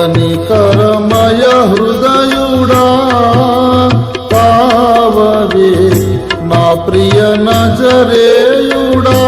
కనికరమయ హృదయుడా పావవే నా ప్రియ నజరేయుడా.